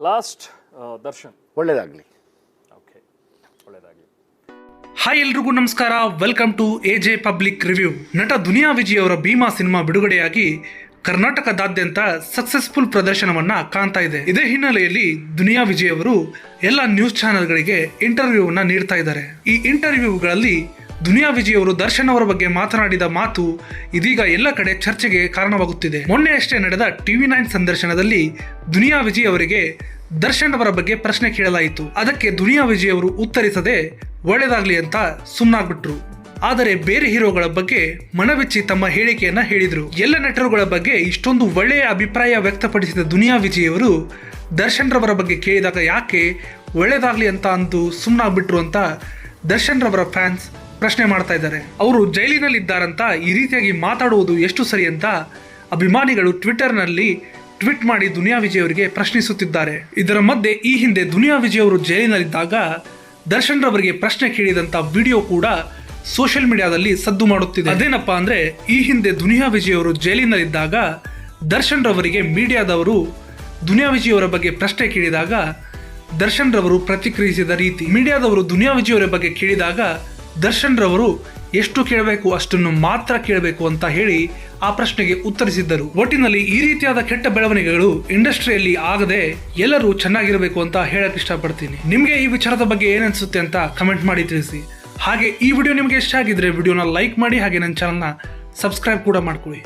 Last Darshan. ಒಳ್ಳೆಯದಾಗಲಿ okay ಒಳ್ಳೆಯದಾಗಲಿ hi ಎಲ್ರಿಗೂ ನಮಸ್ಕಾರ. Welcome to A J public review ನಟ ದುನಿಯಾ ವಿಜಯ್ ಅವರ ಭೀಮಾ ಸಿನಿಮಾ ಬಿಡುಗಡೆಯಾಗಿ ಕರ್ನಾಟಕದಾದ್ಯಂತ ಸಕ್ಸಸ್ಫುಲ್ ಪ್ರದರ್ಶನವನ್ನ ಕಾಣ್ತಾ ಇದೆ. ಇದೇ ಹಿನ್ನೆಲೆಯಲ್ಲಿ ದುನಿಯಾ ವಿಜಯ್ ಅವರು ಎಲ್ಲ ನ್ಯೂಸ್ ಚಾನೆಲ್ಗಳಿಗೆ ಇಂಟರ್ವ್ಯೂವನ್ನು ನೀಡ್ತಾ ಇದ್ದಾರೆ. ಈ ಇಂಟರ್ವ್ಯೂಗಳಲ್ಲಿ ದುನಿಯಾ ವಿಜಯವರು ದರ್ಶನ್ ಅವರ ಬಗ್ಗೆ ಮಾತನಾಡಿದ ಮಾತು ಇದೀಗ ಎಲ್ಲ ಕಡೆ ಚರ್ಚೆಗೆ ಕಾರಣವಾಗುತ್ತಿದೆ. ಮೊನ್ನೆಯಷ್ಟೇ ನಡೆದ ಟಿವಿ ನೈನ್ ಸಂದರ್ಶನದಲ್ಲಿ ದುನಿಯಾ ವಿಜಿ ಅವರಿಗೆ ದರ್ಶನ್ ಅವರ ಬಗ್ಗೆ ಪ್ರಶ್ನೆ ಕೇಳಲಾಯಿತು. ಅದಕ್ಕೆ ದುನಿಯಾ ವಿಜಯ್ ಅವರು ಉತ್ತರಿಸದೆ ಒಳ್ಳೇದಾಗ್ಲಿ ಅಂತ ಸುಮ್ಮನಾಗ್ಬಿಟ್ರು ಆದರೆ ಬೇರೆ ಹೀರೋಗಳ ಬಗ್ಗೆ ಮನವಿಚ್ಚಿ ತಮ್ಮ ಹೇಳಿಕೆಯನ್ನ ಹೇಳಿದರು. ಎಲ್ಲ ನಟರುಗಳ ಬಗ್ಗೆ ಇಷ್ಟೊಂದು ಒಳ್ಳೆಯ ಅಭಿಪ್ರಾಯ ವ್ಯಕ್ತಪಡಿಸಿದ ದುನಿಯಾ ವಿಜಯ್ ಅವರು ದರ್ಶನ್ ರವರ ಬಗ್ಗೆ ಕೇಳಿದಾಗ ಯಾಕೆ ಒಳ್ಳೇದಾಗ್ಲಿ ಅಂತ ಅಂದು ಸುಮ್ಮನಾಗ್ಬಿಟ್ರು ಅಂತ ದರ್ಶನ್ ರವರ ಫ್ಯಾನ್ಸ್ ಪ್ರಶ್ನೆ ಮಾಡ್ತಾ ಇದ್ದಾರೆ. ಅವರು ಜೈಲಿನಲ್ಲಿದ್ದಾರಂತ ಈ ರೀತಿಯಾಗಿ ಮಾತಾಡುವುದು ಎಷ್ಟು ಸರಿ ಅಂತ ಅಭಿಮಾನಿಗಳು ಟ್ವಿಟರ್ನಲ್ಲಿ ಟ್ವೀಟ್ ಮಾಡಿ ದುನಿಯಾ ವಿಜಯ್ ಅವರಿಗೆ ಪ್ರಶ್ನಿಸುತ್ತಿದ್ದಾರೆ. ಇದರ ಮಧ್ಯೆ ಈ ಹಿಂದೆ ದುನಿಯಾ ವಿಜಯ್ ಅವರು ಜೈಲಿನಲ್ಲಿದ್ದಾಗ ದರ್ಶನ್ ರವರಿಗೆ ಪ್ರಶ್ನೆ ಕೇಳಿದಂತ ವಿಡಿಯೋ ಕೂಡ ಸೋಷಿಯಲ್ ಮೀಡಿಯಾದಲ್ಲಿ ಸದ್ದು ಮಾಡುತ್ತಿದೆ. ಅದೇನಪ್ಪ ಅಂದ್ರೆ ಈ ಹಿಂದೆ ದುನಿಯಾ ವಿಜಯ್ ಅವರು ಜೈಲಿನಲ್ಲಿದ್ದಾಗ ದರ್ಶನ್ ರವರಿಗೆ ಮೀಡಿಯಾದವರು ದುನಿಯಾ ವಿಜಯ್ ಅವರ ಬಗ್ಗೆ ಪ್ರಶ್ನೆ ಕೇಳಿದಾಗ ದರ್ಶನ್ ರವರು ಪ್ರತಿಕ್ರಿಯಿಸಿದ ರೀತಿ ಮೀಡಿಯಾದವರು ದುನಿಯಾ ವಿಜಯ್ ಅವರ ಬಗ್ಗೆ ಕೇಳಿದಾಗ ದರ್ಶನ್ ರವರು ಎಷ್ಟು ಕೇಳಬೇಕು ಅಷ್ಟನ್ನು ಮಾತ್ರ ಕೇಳಬೇಕು ಅಂತ ಹೇಳಿ ಆ ಪ್ರಶ್ನೆಗೆ ಉತ್ತರಿಸಿದ್ದರು. ಒಟ್ಟಿನಲ್ಲಿ ಈ ರೀತಿಯಾದ ಕೆಟ್ಟ ಬೆಳವಣಿಗೆಗಳು ಇಂಡಸ್ಟ್ರಿಯಲ್ಲಿ ಆಗದೆ ಎಲ್ಲರೂ ಚೆನ್ನಾಗಿರಬೇಕು ಅಂತ ಹೇಳಕ್ ಇಷ್ಟಪಡ್ತೀನಿ. ನಿಮಗೆ ಈ ವಿಚಾರದ ಬಗ್ಗೆ ಏನನ್ಸುತ್ತೆ ಅಂತ ಕಮೆಂಟ್ ಮಾಡಿ ತಿಳಿಸಿ. ಹಾಗೆ ಈ ವಿಡಿಯೋ ನಿಮಗೆ ಇಷ್ಟ ಆಗಿದ್ರೆ ವಿಡಿಯೋನ ಲೈಕ್ ಮಾಡಿ ಹಾಗೆ ನನ್ನ ಚಾನಲ್ನ ಸಬ್ಸ್ಕ್ರೈಬ್ ಕೂಡ ಮಾಡ್ಕೊಳ್ಳಿ.